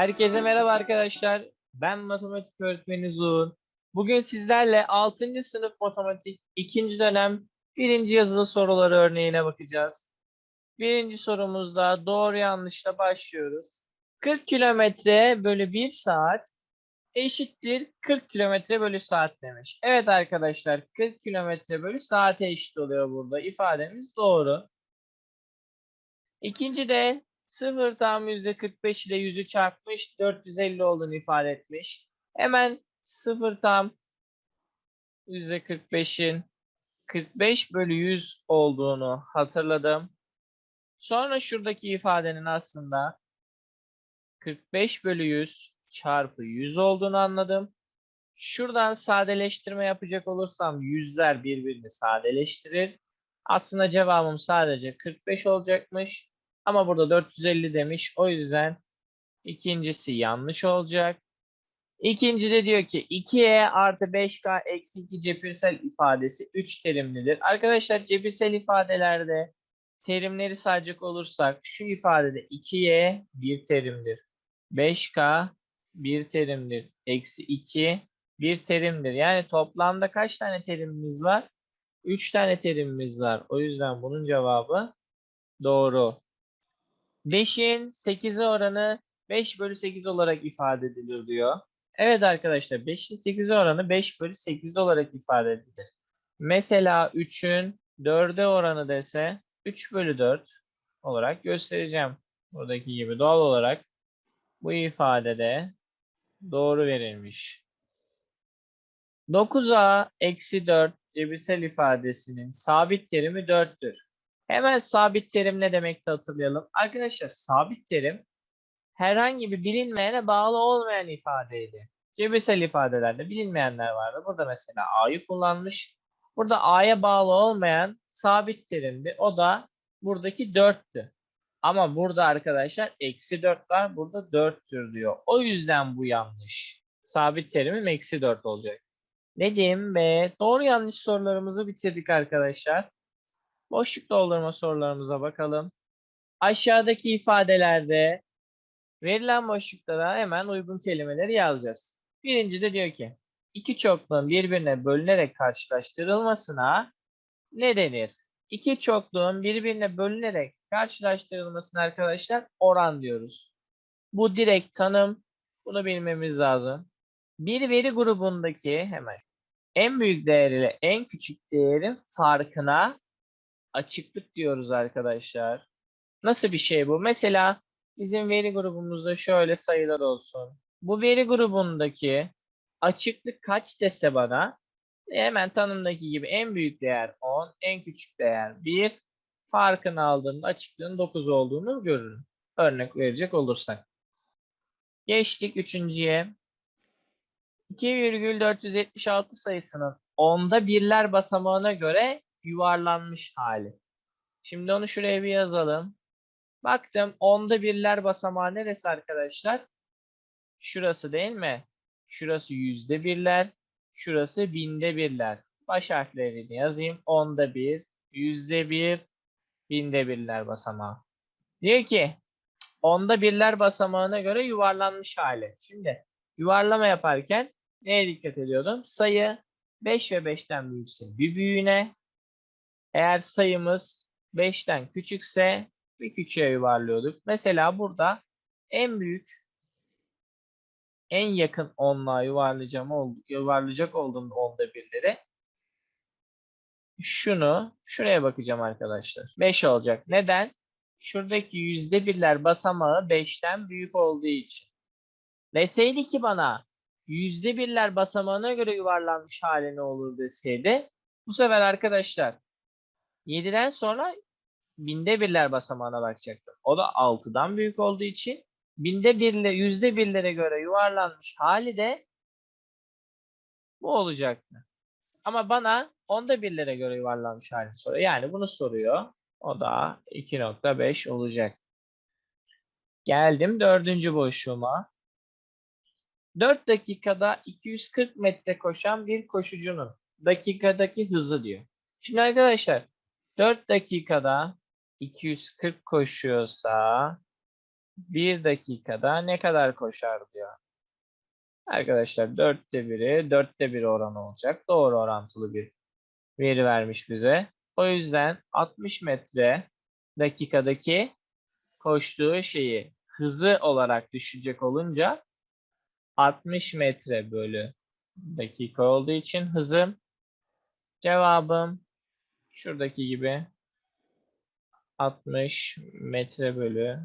Herkese merhaba arkadaşlar. Ben matematik öğretmeni Zuhun. Bugün sizlerle 6. sınıf matematik 2. dönem 1. yazılı soruları örneğine bakacağız. Birinci sorumuzda doğru yanlışla başlıyoruz. 40 kilometre bölü 1 saat eşittir 40 kilometre bölü saat demiş. Evet arkadaşlar 40 kilometre bölü saate eşit oluyor burada. İfademiz doğru. İkinci de 0 tam %45 ile 100'ü çarpmış 450 olduğunu ifade etmiş. Hemen 0 tam %45'in 45 bölü 100 olduğunu hatırladım. Sonra şuradaki ifadenin aslında 45 bölü 100 çarpı 100 olduğunu anladım. Şuradan sadeleştirme yapacak olursam yüzler birbirini sadeleştirir. Aslında cevabım sadece 45 olacakmış. Ama burada 450 demiş. O yüzden ikincisi yanlış olacak. İkinci de diyor ki 2e artı 5k eksi 2 cebirsel ifadesi 3 terimlidir. Arkadaşlar cebirsel ifadelerde terimleri sayacak olursak şu ifadede 2y 1 terimdir. 5k 1 terimdir. Eksi 2 1 terimdir. Yani toplamda kaç tane terimimiz var? 3 tane terimimiz var. O yüzden bunun cevabı doğru. 5'in 8'e oranı 5 bölü 8 olarak ifade edilir diyor. Evet arkadaşlar 5'in 8'e oranı 5 bölü 8 olarak ifade edilir. Mesela 3'ün 4'e oranı dese 3 bölü 4 olarak göstereceğim. Buradaki gibi doğal olarak bu ifadede doğru verilmiş. 9a eksi 4 cebirsel ifadesinin sabit terimi 4'tür. Hemen sabit terim ne demekti hatırlayalım. Arkadaşlar sabit terim herhangi bir bilinmeyene bağlı olmayan ifadeydi. Cebirsel ifadelerde bilinmeyenler vardı. Burada mesela a'yı kullanmış. Burada a'ya bağlı olmayan sabit terimdi. O da buradaki 4'tü. Ama burada arkadaşlar eksi 4 var. Burada 4'tür diyor. O yüzden bu yanlış. Sabit terimim eksi 4 olacak. Ne diyeyim be? Doğru yanlış sorularımızı bitirdik arkadaşlar. Boşluk doldurma sorularımıza bakalım. Aşağıdaki ifadelerde verilen boşluklara hemen uygun kelimeleri yazacağız. Birinci de diyor ki iki çokluğun birbirine bölünerek karşılaştırılmasına ne denir? İki çokluğun birbirine bölünerek karşılaştırılmasına arkadaşlar oran diyoruz. Bu direkt tanım. Bunu bilmemiz lazım. Bir veri grubundaki hemen en büyük değer ile en küçük değerin farkına açıklık diyoruz arkadaşlar. Nasıl bir şey bu? Mesela bizim veri grubumuzda şöyle sayılar olsun. Bu veri grubundaki açıklık kaç dese bana hemen tanımdaki gibi en büyük değer 10, en küçük değer 1. Farkını aldığımda açıklığın 9 olduğunu görürüm. Örnek verecek olursak. Geçtik üçüncüye. 2,476 sayısının onda birler basamağına göre yuvarlanmış hali. Şimdi onu şuraya bir yazalım. Baktım onda birler basamağı neresi arkadaşlar? Şurası değil mi? Şurası yüzde birler. Şurası binde birler. Baş harflerini yazayım. Onda bir, yüzde bir, binde birler basamağı. Diyor ki onda birler basamağına göre yuvarlanmış hali. Şimdi yuvarlama yaparken neye dikkat ediyordum? Sayı 5 ve 5'ten büyükse bir büyüğüne, eğer sayımız 5'ten küçükse bir küçüğe yuvarlıyorduk. Mesela burada en büyük en yakın onluğa yuvarlayacağım yuvarlayacak olduğum onda birleri şunu şuraya bakacağım arkadaşlar. 5 olacak. Neden? Şuradaki yüzde birler basamağı 5'ten büyük olduğu için. Deseydi ki bana yüzde birler basamağına göre yuvarlanmış hali ne olur deseydi bu sefer arkadaşlar 7'den sonra binde birler basamağına bakacaktım. O da 6'dan büyük olduğu için binde birle yüzde birlere göre yuvarlanmış hali de bu olacaktı. Ama bana onda birlere göre yuvarlanmış halini soruyor. Yani bunu soruyor. O da 2.5 olacak. Geldim dördüncü boşluğuma. 4 dakikada 240 metre koşan bir koşucunun dakikadaki hızı diyor. Şimdi arkadaşlar 4 dakikada 240 koşuyorsa bir dakikada ne kadar koşar diyor. Arkadaşlar dörtte biri, dörtte bir oran olacak. Doğru orantılı bir veri vermiş bize. O yüzden 60 metre dakikadaki koştuğu şeyi hızı olarak düşecek olunca 60 metre bölü dakika olduğu için hızım cevabım şuradaki gibi 60 metre bölü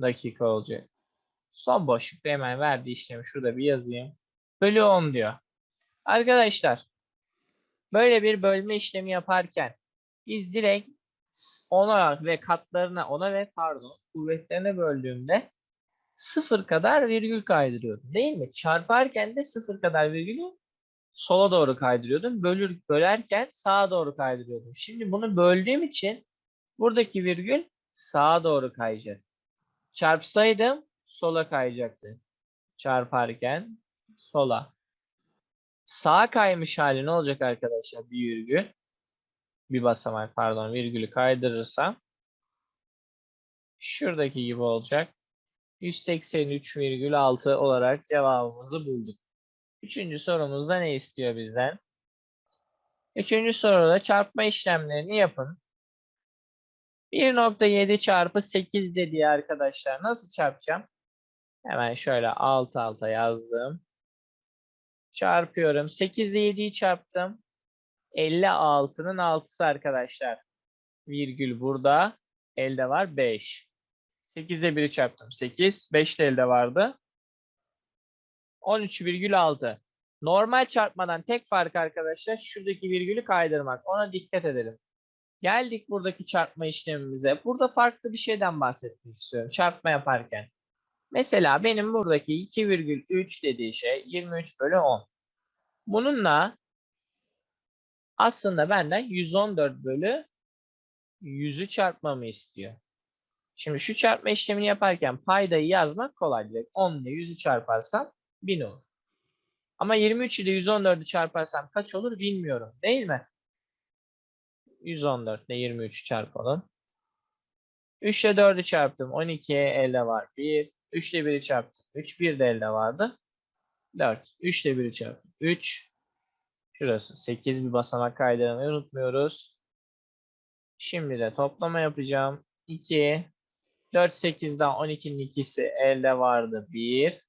dakika olacak. Son boşlukta hemen verdiği işlemi şurada bir yazayım. Bölü 10 diyor. Arkadaşlar böyle bir bölme işlemi yaparken biz direkt ona ve katlarına ona ve pardon kuvvetlerine böldüğümde sıfır kadar virgül kaydırıyordum değil mi? Çarparken de sıfır kadar virgülü sola doğru kaydırıyordum. Bölür, bölerken sağa doğru kaydırıyordum. Şimdi bunu böldüğüm için buradaki virgül sağa doğru kayacak. Çarpsaydım sola kayacaktı. Çarparken sola. Sağa kaymış hali ne olacak arkadaşlar? Bir virgül. Bir basamak pardon virgülü kaydırırsam şuradaki gibi olacak. 183,6 olarak cevabımızı bulduk. Üçüncü sorumuzda ne istiyor bizden? Üçüncü soruda çarpma işlemlerini yapın. 1.7 çarpı 8 dediği arkadaşlar nasıl çarpacağım? Hemen şöyle alt alta yazdım. Çarpıyorum. 8 ile 7'yi çarptım. 56'nın 6'sı arkadaşlar. Virgül burada. Elde var 5. 8'e 1'i çarptım. 8. 5 de elde vardı. 13,6. Normal çarpmadan tek fark arkadaşlar şuradaki virgülü kaydırmak. Ona dikkat edelim. Geldik buradaki çarpma işlemimize. Burada farklı bir şeyden bahsetmek istiyorum çarpma yaparken. Mesela benim buradaki 2,3 dediği şey 23 bölü 10. Bununla aslında benden 114 bölü 100'ü çarpmamı istiyor. Şimdi şu çarpma işlemini yaparken paydayı yazmak kolay. Direkt 10 ile 100'ü çarparsam 1000 olur. Ama 23 ile 114'ü çarparsam kaç olur bilmiyorum. Değil mi? 114 ile 23'ü çarpalım. 3 ile 4'ü çarptım. 12 elde var. 1. 3 ile 1'i çarptım. 3. 1 de elde vardı. 4. 3 ile 1'i çarptım. 3. Şurası 8 bir basamak kaydırmayı unutmuyoruz. Şimdi de toplama yapacağım. 2. 4, 8'den 12'nin ikisi elde vardı. 1.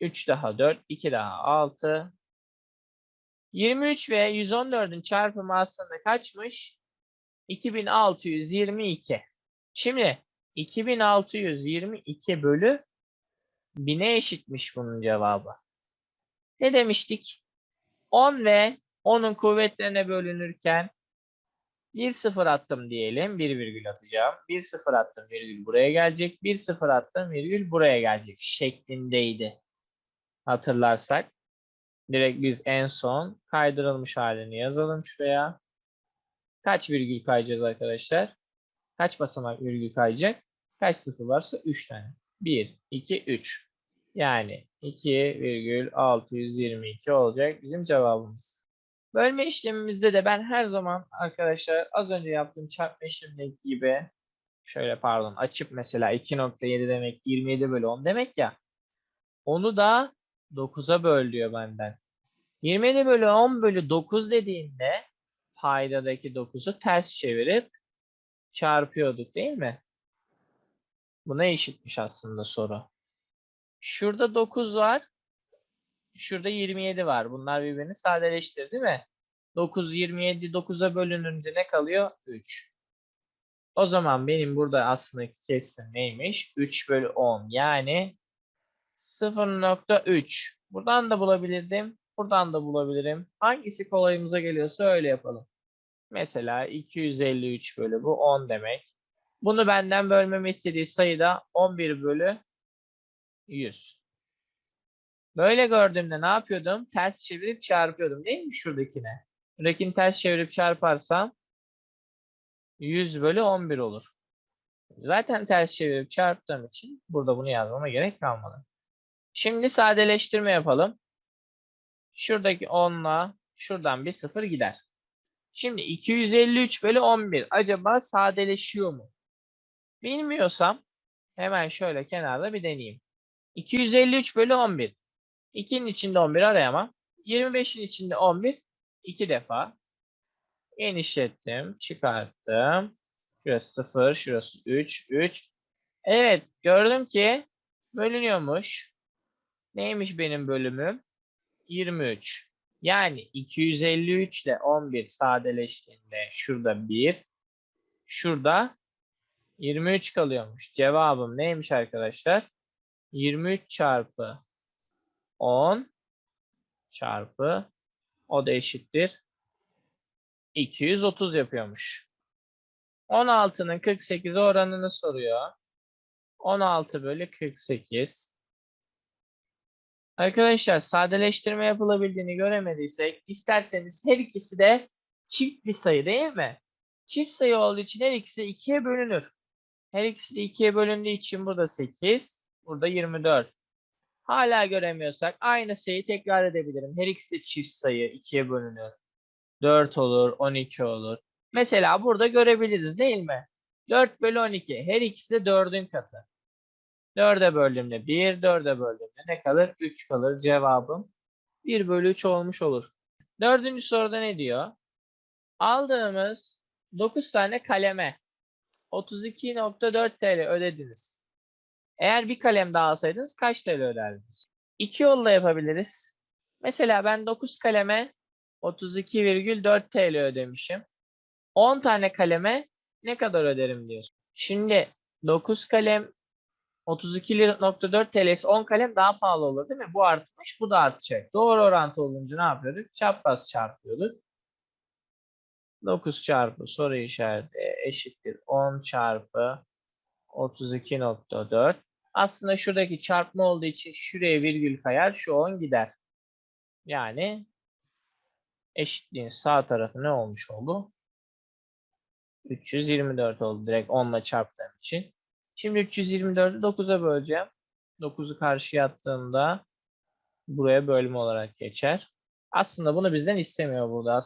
3 daha 4. 2 daha 6. 23 ve 114'ün çarpımı aslında kaçmış? 2622. Şimdi 2622 bölü 1000'e eşitmiş bunun cevabı. Ne demiştik? 10 ve 10'un kuvvetlerine bölünürken 1 0 attım diyelim. 1 virgül atacağım. 1 0 attım virgül buraya gelecek. 1 0 attım virgül buraya gelecek şeklindeydi. Hatırlarsak. Direkt biz en son kaydırılmış halini yazalım şuraya. Kaç virgül kayacağız arkadaşlar? Kaç basamak virgül kayacak? Kaç sıfır varsa 3 tane. 1, 2, 3. Yani 2,622 olacak bizim cevabımız. Bölme işlemimizde de ben her zaman arkadaşlar az önce yaptığım çarpma işlemindeki gibi şöyle pardon açıp mesela 2.7 demek 27 bölü 10 demek ya. Onu da 9'a böl diyor benden. 27 bölü 10 bölü 9 dediğinde paydadaki 9'u ters çevirip çarpıyorduk değil mi? Buna eşitmiş aslında soru. Şurada 9 var. Şurada 27 var. Bunlar birbirini sadeleştir değil mi? 9, 27, 9'a bölününce ne kalıyor? 3. O zaman benim burada aslında kesim neymiş? 3 bölü 10. Yani 0.3. Buradan da bulabilirdim. Buradan da bulabilirim. Hangisi kolayımıza geliyorsa öyle yapalım. Mesela 253 bölü bu 10 demek. Bunu benden bölmemi istediği sayıda 11 bölü 100. Böyle gördüğümde ne yapıyordum? Ters çevirip çarpıyordum değil mi şuradakine? Şuradakini ters çevirip çarparsam 100 bölü 11 olur. Zaten ters çevirip çarptığım için burada bunu yazmama gerek kalmadı. Şimdi sadeleştirme yapalım. Şuradaki 10'la şuradan bir 0 gider. Şimdi 253 bölü 11 acaba sadeleşiyor mu? Bilmiyorsam Hemen şöyle kenarda bir deneyeyim. 253 bölü 11. 2'nin içinde 11 arayamam. 25'in içinde 11 iki defa. Genişlettim, çıkarttım. Şurası 0, şurası 3, 3. Evet, gördüm ki bölünüyormuş. Neymiş benim bölümüm? 23. Yani 253 ile 11 sadeleştiğinde şurada 1, şurada 23 kalıyormuş. Cevabım neymiş arkadaşlar? 23 çarpı 10 çarpı o da eşittir 230 yapıyormuş. 16'nın 48'e oranını soruyor. 16 bölü 48. Arkadaşlar sadeleştirme yapılabildiğini göremediysek isterseniz her ikisi de çift bir sayı değil mi? Çift sayı olduğu için her ikisi 2'ye bölünür. Her ikisi de 2'ye bölündüğü için burada 8, burada 24. Hala göremiyorsak aynı sayıyı tekrar edebilirim. Her ikisi de çift sayı 2'ye bölünür. 4 olur, 12 olur. Mesela burada görebiliriz değil mi? 4 bölü 12. Her ikisi de 4'ün katı. 4'e böldüğümde 1, 4'e böldüğümde ne kalır? 3 kalır. Cevabım 1 bölü 3 olmuş olur. Dördüncü soruda ne diyor? Aldığımız 9 tane kaleme 32.4 TL ödediniz. Eğer bir kalem daha alsaydınız kaç TL öderdiniz? İki yolla yapabiliriz. Mesela ben 9 kaleme 32,4 TL ödemişim. 10 tane kaleme ne kadar öderim diyorsun. Şimdi 9 kalem 32.4 TL'si 10 kalem daha pahalı olur değil mi? Bu artmış, bu da artacak. Doğru orantı olunca ne yapıyorduk? Çapraz çarpıyorduk. 9 çarpı soru işareti eşittir 10 çarpı 32.4. Aslında şuradaki çarpma olduğu için şuraya virgül kayar, şu 10 gider. Yani eşitliğin sağ tarafı ne olmuş oldu? 324 oldu direkt 10 ile çarptığım için. Şimdi 324'ü 9'a böleceğim. 9'u karşıya attığımda buraya bölme olarak geçer. Aslında bunu bizden istemiyor burada.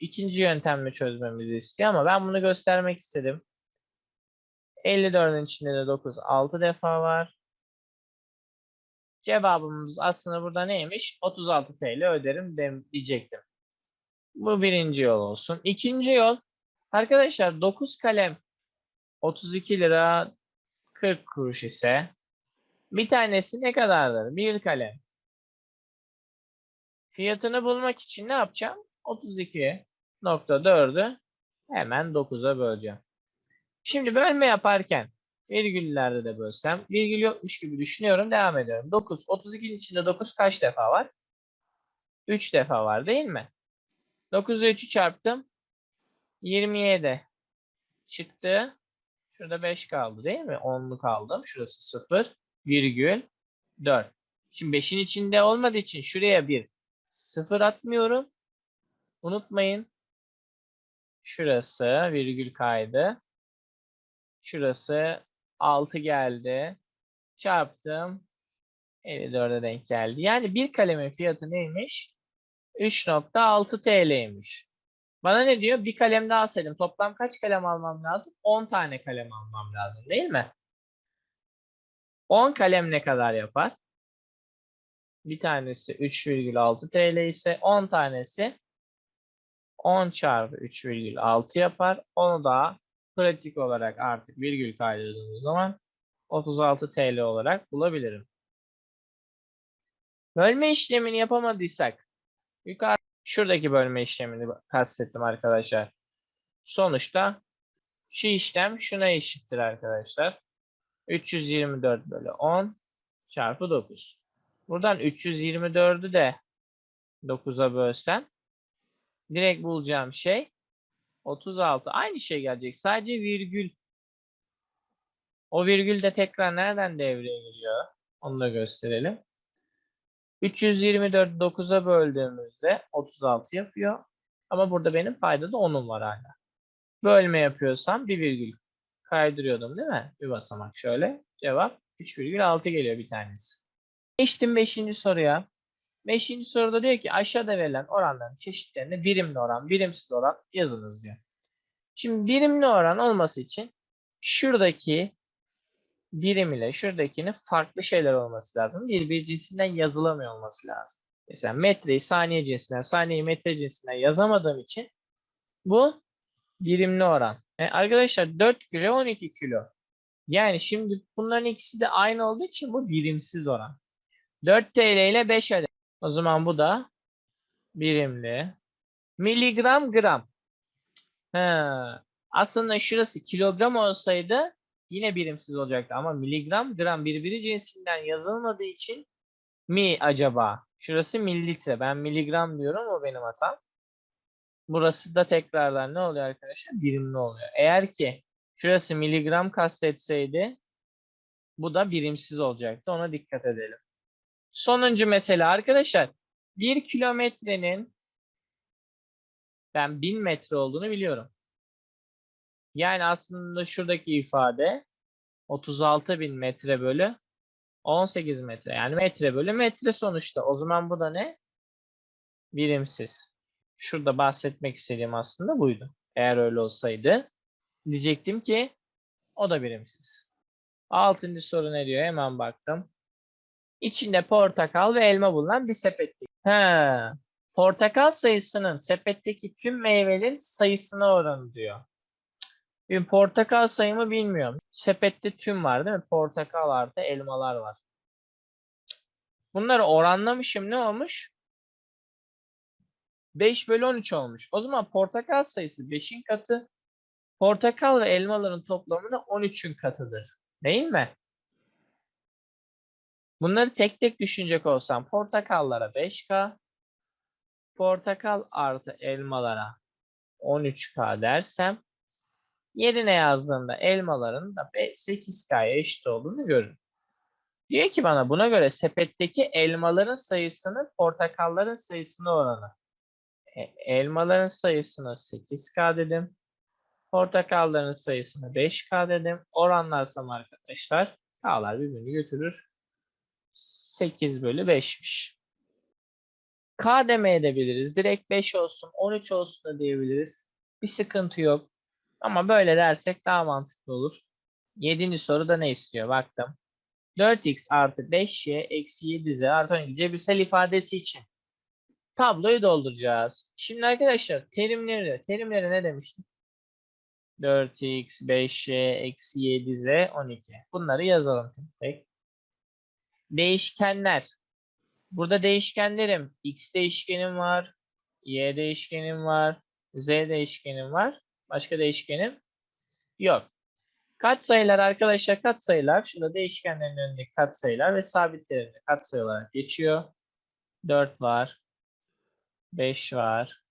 İkinci yöntemle çözmemizi istiyor ama ben bunu göstermek istedim. 54'ün içinde de 9 6 defa var. Cevabımız aslında burada neymiş? 36 TL öderim diyecektim. Bu birinci yol olsun. İkinci yol arkadaşlar 9 kalem 32 lira 40 kuruş ise bir tanesi ne kadardır? Bir kalem. Fiyatını bulmak için ne yapacağım? 32.4'ü hemen 9'a böleceğim. Şimdi bölme yaparken virgüllerde de bölsem virgül yokmuş gibi düşünüyorum. Devam ediyorum. 9. 32'nin içinde 9 kaç defa var? 3 defa var değil mi? 9'u 3'ü çarptım. 27 çıktı. Şurada 5 kaldı değil mi? 10'lu aldım. Şurası 0 virgül 4. Şimdi 5'in içinde olmadığı için şuraya bir 0 atmıyorum. Unutmayın. Şurası virgül kaydı. Şurası 6 geldi. Çarptım. 54'e denk geldi. Yani bir kalemin fiyatı neymiş? 3.6 TL'ymiş. Bana ne diyor? Bir kalem daha alsaydım toplam kaç kalem almam lazım? 10 tane kalem almam lazım değil mi? 10 kalem ne kadar yapar? Bir tanesi 3,6 TL ise 10 tanesi 10 çarpı 3,6 yapar. Onu da pratik olarak artık virgül kaydırdığımız zaman 36 TL olarak bulabilirim. Bölme işlemini yapamadıysak yukarı şuradaki bölme işlemini kastettim arkadaşlar. Sonuçta şu işlem şuna eşittir arkadaşlar. 324 bölü 10 çarpı 9. Buradan 324'ü de 9'a bölsem direkt bulacağım şey 36. Aynı şey gelecek. Sadece virgül. O virgül de tekrar nereden devreye giriyor? Onu da gösterelim. 324 9'a böldüğümüzde 36 yapıyor. Ama burada benim paydada 10'um var hala. Bölme yapıyorsam bir virgül kaydırıyordum değil mi? Bir basamak şöyle. Cevap 3,6 geliyor bir tanesi. Geçtim 5. soruya. 5. soruda diyor ki aşağıda verilen oranların çeşitlerini birimli oran, birimsiz oran yazınız diyor. Şimdi birimli oran olması için şuradaki birim ile şuradakinin farklı şeyler olması lazım. Bir bir cinsinden yazılamıyor olması lazım. Mesela metreyi saniye cinsinden, saniyeyi metre cinsinden yazamadığım için bu birimli oran. E, arkadaşlar 4 kilo 12 kilo. Yani şimdi bunların ikisi de aynı olduğu için bu birimsiz oran. 4 TL ile 5 adet. O zaman bu da birimli. Miligram gram. Ha. Aslında şurası kilogram olsaydı yine birimsiz olacaktı ama miligram gram birbiri cinsinden yazılmadığı için mi acaba? Şurası mililitre. Ben miligram diyorum o benim hatam. Burası da tekrardan ne oluyor arkadaşlar? Birimli oluyor. Eğer ki şurası miligram kastetseydi bu da birimsiz olacaktı. Ona dikkat edelim. Sonuncu mesele arkadaşlar. Bir kilometrenin ben bin metre olduğunu biliyorum. Yani aslında şuradaki ifade 36 bin metre bölü 18 metre. Yani metre bölü metre sonuçta. O zaman bu da ne? Birimsiz. Şurada bahsetmek istediğim aslında buydu. Eğer öyle olsaydı diyecektim ki o da birimsiz. Altıncı soru ne diyor? Hemen baktım. İçinde portakal ve elma bulunan bir sepet. He. Portakal sayısının sepetteki tüm meyvelerin sayısına oranı diyor. Bir portakal sayımı bilmiyorum. Sepette tüm var değil mi? Portakal artı elmalar var. Bunları oranlamışım ne olmuş? 5 bölü 13 olmuş. O zaman portakal sayısı 5'in katı. Portakal ve elmaların toplamı da 13'ün katıdır. Değil mi? Bunları tek tek düşünecek olsam portakallara 5K, portakal artı elmalara 13K dersem yerine yazdığımda elmaların da 8K'ya eşit olduğunu görürüm. Diyor ki bana buna göre sepetteki elmaların sayısının portakalların sayısına oranı. E, elmaların sayısına 8K dedim. Portakalların sayısına 5K dedim. Oranlarsam arkadaşlar K'lar birbirini götürür. 8 bölü 5'miş. K demeye edebiliriz. Direkt 5 olsun, 13 olsun da diyebiliriz. Bir sıkıntı yok. Ama böyle dersek daha mantıklı olur. Yedinci soruda ne istiyor? Baktım. 4x artı 5y eksi 7z artı 12 cebirsel ifadesi için tabloyu dolduracağız. Şimdi arkadaşlar terimleri, terimleri ne demiştik? 4x, 5y, eksi 7z, 12. Bunları yazalım tek. Değişkenler. Burada değişkenlerim. X değişkenim var. Y değişkenim var. Z değişkenim var. Başka değişkenim yok. Katsayılar arkadaşlar katsayılar. Şurada değişkenlerin önündeki katsayılar ve sabitlerin katsayı olarak geçiyor. 4 var. 5 var.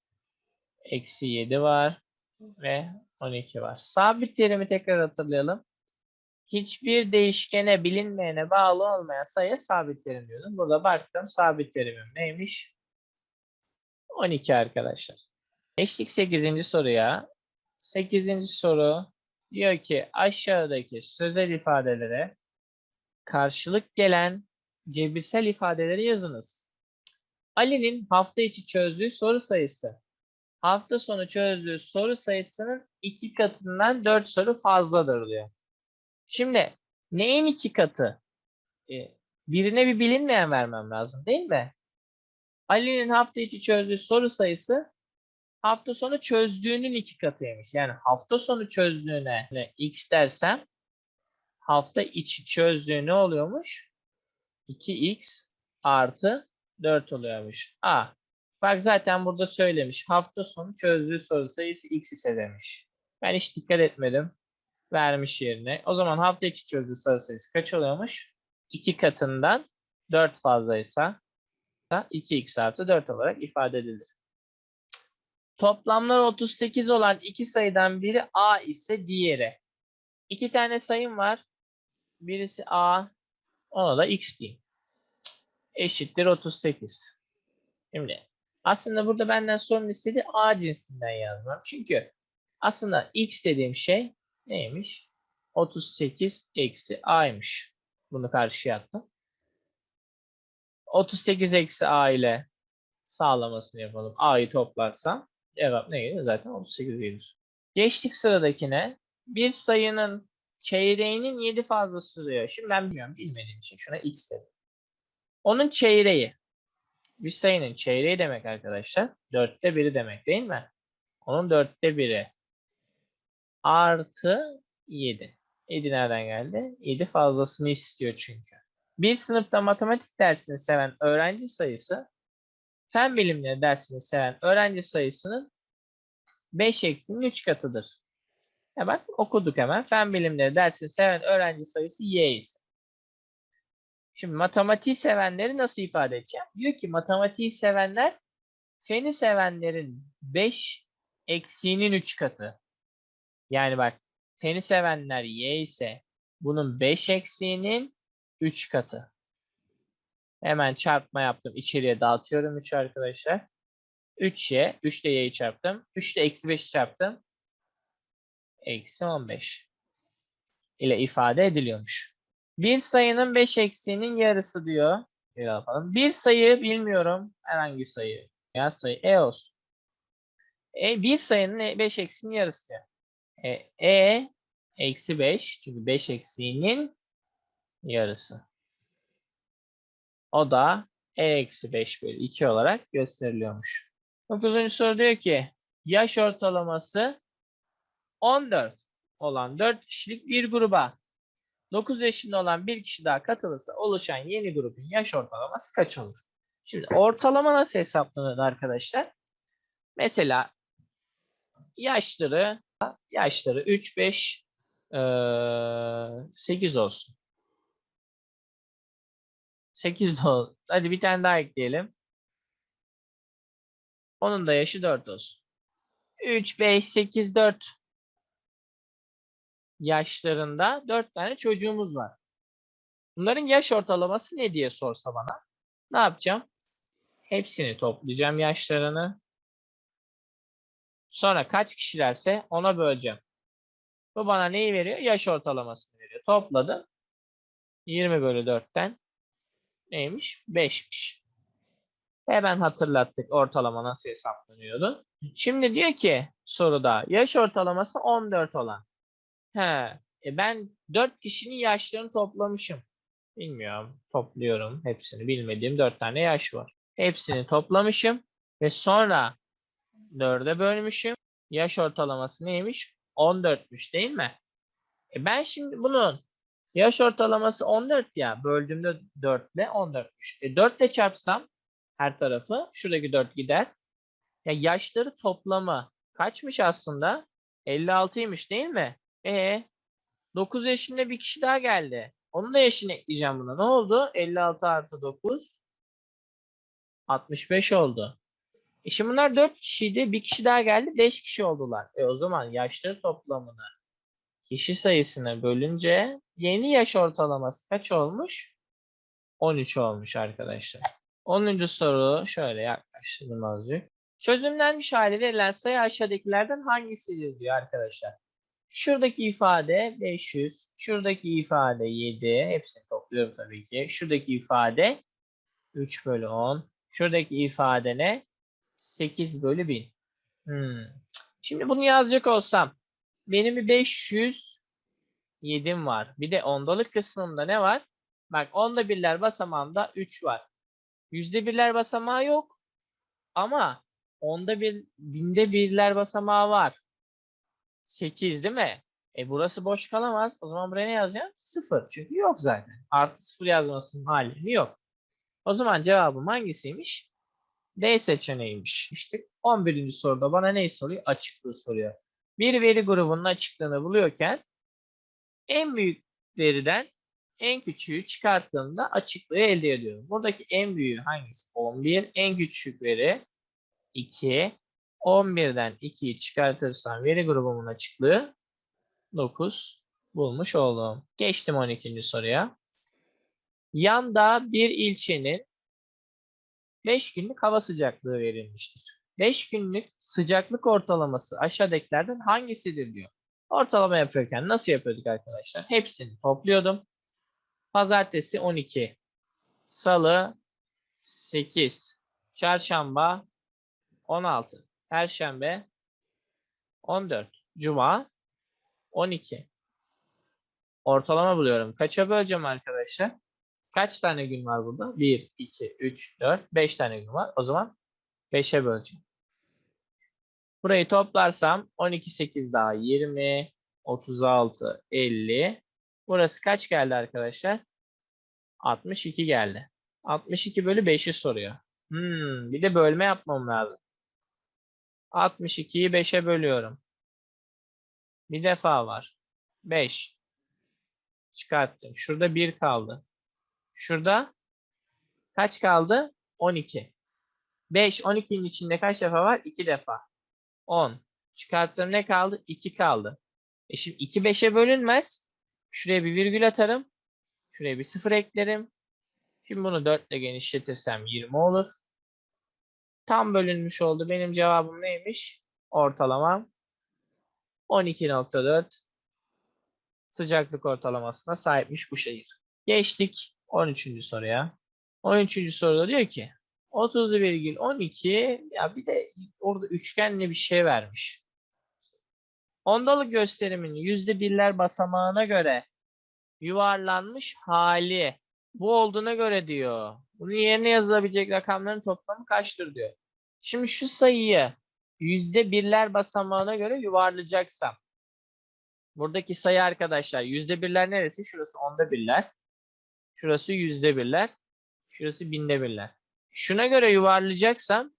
Eksi 7 var. Ve 12 var. Sabit terimi tekrar hatırlayalım. Hiçbir değişkene bilinmeyene bağlı olmayan sayıya sabit terim diyordum. Burada baktım sabit terimim neymiş? 12 arkadaşlar. Geçtik 8. soruya. 8. soru diyor ki aşağıdaki sözel ifadelere karşılık gelen cebirsel ifadeleri yazınız. Ali'nin hafta içi çözdüğü soru sayısı hafta sonu çözdüğü soru sayısının iki katından 4 soru fazladır diyor. Şimdi neyin iki katı? Ee, birine bir bilinmeyen vermem lazım değil mi? Ali'nin hafta içi çözdüğü soru sayısı hafta sonu çözdüğünün iki katıymış. Yani hafta sonu çözdüğüne x dersem hafta içi çözdüğü ne oluyormuş? 2x artı 4 oluyormuş. A. Bak zaten burada söylemiş. Hafta sonu çözdüğü soru sayısı x ise demiş. Ben hiç dikkat etmedim. Vermiş yerine. O zaman hafta içi çözdüğü soru sayısı kaç oluyormuş? 2 katından 4 fazlaysa 2x artı 4 olarak ifade edilir. Toplamlar 38 olan iki sayıdan biri a ise diğeri. İki tane sayım var. Birisi a, ona da x diyeyim. Eşittir 38. Şimdi aslında burada benden sorun istediği a cinsinden yazmam. Çünkü aslında x dediğim şey neymiş? 38 eksi a'ymış. Bunu karşıya attım. 38 eksi a ile sağlamasını yapalım. a'yı toplarsam cevap ne gelir? Zaten 38 gelir. Geçtik sıradakine. Bir sayının çeyreğinin 7 fazlası diyor. Şimdi ben bilmiyorum. Bilmediğim için şuna x dedim. Onun çeyreği. Bir sayının çeyreği demek arkadaşlar. Dörtte biri demek değil mi? Onun dörtte biri. Artı 7. 7 nereden geldi? 7 fazlasını istiyor çünkü. Bir sınıfta matematik dersini seven öğrenci sayısı fen bilimleri dersini seven öğrenci sayısının 5 eksinin 3 katıdır. Bak okuduk hemen. Fen bilimleri dersini seven öğrenci sayısı y ise. Şimdi matematiği sevenleri nasıl ifade edeceğim? Diyor ki matematiği sevenler feni sevenlerin 5 eksiğinin 3 katı. Yani bak feni sevenler y ise bunun 5 eksiğinin 3 katı. Hemen çarpma yaptım. İçeriye dağıtıyorum 3 arkadaşlar. 3y. 3 ile y'yi çarptım. 3 ile eksi 5 çarptım. Eksi 15 ile ifade ediliyormuş. Bir sayının 5 eksiğinin yarısı diyor. Bir yapalım. Bir sayı bilmiyorum. Herhangi sayı. Ya sayı e olsun. E, bir sayının 5 eksiğinin yarısı diyor. E, e eksi 5. Çünkü 5 eksiğinin yarısı. O da e eksi 5 bölü 2 olarak gösteriliyormuş. 9. soru diyor ki yaş ortalaması 14 olan 4 kişilik bir gruba 9 yaşında olan bir kişi daha katılırsa oluşan yeni grubun yaş ortalaması kaç olur? Şimdi ortalama nasıl hesaplanır arkadaşlar? Mesela yaşları yaşları 3 5 8 olsun. 8 de olsun. Hadi bir tane daha ekleyelim. Onun da yaşı 4 olsun. 3 5 8 4 yaşlarında 4 tane çocuğumuz var. Bunların yaş ortalaması ne diye sorsa bana ne yapacağım? Hepsini toplayacağım yaşlarını. Sonra kaç kişilerse ona böleceğim. Bu bana neyi veriyor? Yaş ortalamasını veriyor. Topladım. 20 bölü 4'ten neymiş? 5'miş. Hemen hatırlattık ortalama nasıl hesaplanıyordu. Şimdi diyor ki soruda yaş ortalaması 14 olan. He, e ben 4 kişinin yaşlarını toplamışım. Bilmiyorum. Topluyorum hepsini. Bilmediğim 4 tane yaş var. Hepsini toplamışım ve sonra 4'e bölmüşüm. Yaş ortalaması neymiş? 14'müş değil mi? E ben şimdi bunun yaş ortalaması 14 ya. Böldüğümde 4 ile 14'müş. E 4 ile çarpsam her tarafı şuradaki 4 gider. Ya yaşları toplamı kaçmış aslında? 56'ymış değil mi? E 9 yaşında bir kişi daha geldi. Onun da yaşını ekleyeceğim buna. Ne oldu? 56 artı 9 65 oldu. E şimdi bunlar 4 kişiydi. Bir kişi daha geldi. 5 kişi oldular. E o zaman yaşları toplamını kişi sayısına bölünce yeni yaş ortalaması kaç olmuş? 13 olmuş arkadaşlar. 10. soru şöyle yaklaştırdım azıcık. Çözümlenmiş hali verilen sayı aşağıdakilerden hangisidir diyor arkadaşlar. Şuradaki ifade 500, şuradaki ifade 7, hepsini topluyorum tabii ki. Şuradaki ifade 3 bölü 10, şuradaki ifade ne? 8 bölü 1000. Hmm. Şimdi bunu yazacak olsam, benim bir 500 7'm var. Bir de ondalık kısmımda ne var? Bak onda birler basamağında 3 var. Yüzde birler basamağı yok. Ama onda bir, binde birler basamağı var. 8 değil mi? E burası boş kalamaz. O zaman buraya ne yazacağım? 0. Çünkü yok zaten. Artı 0 yazmasının hali yok. O zaman cevabım hangisiymiş? D seçeneğiymiş. İşte 11. soruda bana ne soruyor? Açıklığı soruyor. Bir veri grubunun açıklığını buluyorken en büyük veriden en küçüğü çıkarttığımda açıklığı elde ediyorum. Buradaki en büyüğü hangisi? 11. En küçük veri 2. 11'den 2'yi çıkartırsam veri grubumun açıklığı 9 bulmuş oldum. Geçtim 12. soruya. Yanda bir ilçenin 5 günlük hava sıcaklığı verilmiştir. 5 günlük sıcaklık ortalaması aşağıdakilerden hangisidir diyor. Ortalama yapıyorken nasıl yapıyorduk arkadaşlar? Hepsini topluyordum. Pazartesi 12, Salı 8, Çarşamba 16, Perşembe 14, Cuma 12. Ortalama buluyorum. Kaça böleceğim arkadaşlar? Kaç tane gün var burada? 1, 2, 3, 4, 5 tane gün var. O zaman 5'e böleceğim. Burayı toplarsam 12, 8 daha 20, 36, 50. Burası kaç geldi arkadaşlar? 62 geldi. 62 bölü 5'i soruyor. Hmm, bir de bölme yapmam lazım. 62'yi 5'e bölüyorum. Bir defa var. 5. Çıkarttım. Şurada 1 kaldı. Şurada kaç kaldı? 12. 5, 12'nin içinde kaç defa var? 2 defa. 10. Çıkarttım ne kaldı? 2 kaldı. E şimdi 2 5'e bölünmez. Şuraya bir virgül atarım. Şuraya bir sıfır eklerim. Şimdi bunu 4 ile genişletirsem 20 olur. Tam bölünmüş oldu. Benim cevabım neymiş? Ortalamam 12.4 sıcaklık ortalamasına sahipmiş bu şehir. Geçtik 13. soruya. 13. soruda diyor ki 30,12 ya bir de orada üçgenli bir şey vermiş. Ondalık gösterimin yüzde birler basamağına göre yuvarlanmış hali bu olduğuna göre diyor. Bunun yerine yazılabilecek rakamların toplamı kaçtır diyor. Şimdi şu sayıyı yüzde birler basamağına göre yuvarlayacaksam buradaki sayı arkadaşlar yüzde birler neresi? Şurası onda birler. Şurası yüzde birler. Şurası binde birler. Şuna göre yuvarlayacaksam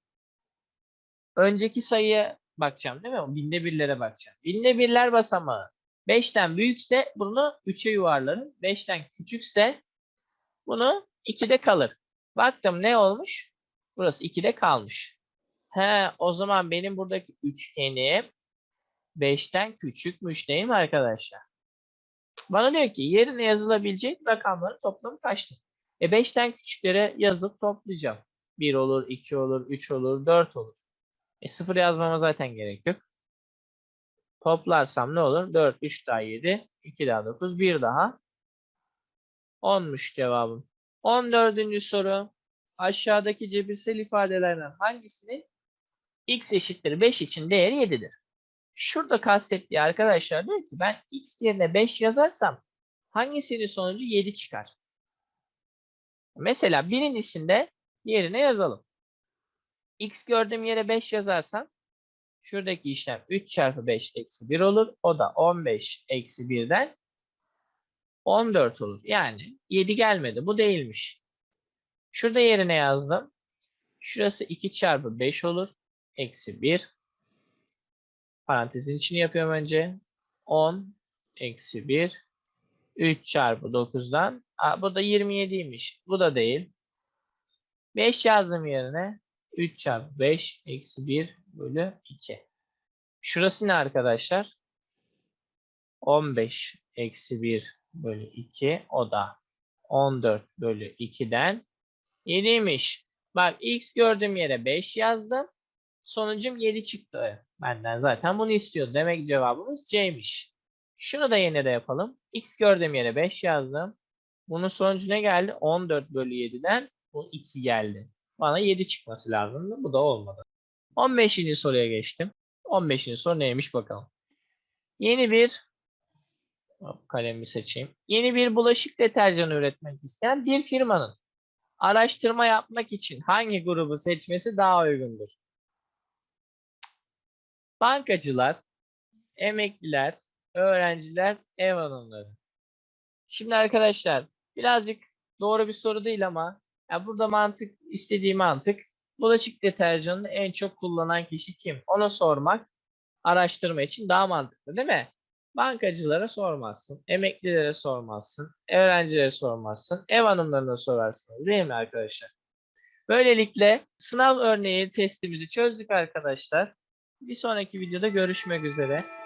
önceki sayıya bakacağım değil mi? Binde birlere bakacağım. Binde birler basamağı 5'ten büyükse bunu 3'e yuvarlarım. 5'ten küçükse bunu 2'de kalır. Baktım ne olmuş? Burası 2'de kalmış. He, o zaman benim buradaki üçgenim 5'ten küçükmüş değil mi arkadaşlar? Bana diyor ki yerine yazılabilecek rakamların toplamı kaçtır? E 5'ten küçüklere yazıp toplayacağım. 1 olur, 2 olur, 3 olur, 4 olur. E 0 yazmama zaten gerek yok. Toplarsam ne olur? 4, 3 daha 7, 2 daha 9, 1 daha 10'muş cevabım. 14. soru. Aşağıdaki cebirsel ifadelerden hangisinin x eşittir 5 için değeri 7'dir? Şurada kastettiği arkadaşlar diyor ki ben x yerine 5 yazarsam hangisinin sonucu 7 çıkar? Mesela birincisinde yerine yazalım. x gördüğüm yere 5 yazarsam şuradaki işlem 3 çarpı 5 eksi 1 olur. O da 15 eksi 1'den 14 olur. Yani 7 gelmedi. Bu değilmiş. Şurada yerine yazdım. Şurası 2 çarpı 5 olur. Eksi 1. Parantezin içini yapıyorum önce. 10 eksi 1. 3 çarpı 9'dan. Aa, bu da 27'ymiş. Bu da değil. 5 yazdım yerine. 3 çarpı 5 eksi 1 bölü 2. Şurası ne arkadaşlar? 15 eksi 1 bölü 2. O da 14 bölü 2'den 7'ymiş. Bak x gördüğüm yere 5 yazdım. Sonucum 7 çıktı. Benden zaten bunu istiyordu. Demek cevabımız C'ymiş. Şunu da yine de yapalım. X gördüğüm yere 5 yazdım. Bunun sonucu ne geldi? 14 bölü 7'den bu 2 geldi. Bana 7 çıkması lazımdı. Bu da olmadı. 15. soruya geçtim. 15. soru neymiş bakalım. Yeni bir Hop, kalemi seçeyim. Yeni bir bulaşık deterjanı üretmek isteyen bir firmanın araştırma yapmak için hangi grubu seçmesi daha uygundur? Bankacılar, emekliler, öğrenciler, ev hanımları. Şimdi arkadaşlar birazcık doğru bir soru değil ama ya burada mantık istediği mantık bulaşık deterjanını en çok kullanan kişi kim? Ona sormak araştırma için daha mantıklı değil mi? Bankacılara sormazsın, emeklilere sormazsın, öğrencilere sormazsın, ev hanımlarına sorarsın değil mi arkadaşlar? Böylelikle sınav örneği testimizi çözdük arkadaşlar. Bir sonraki videoda görüşmek üzere.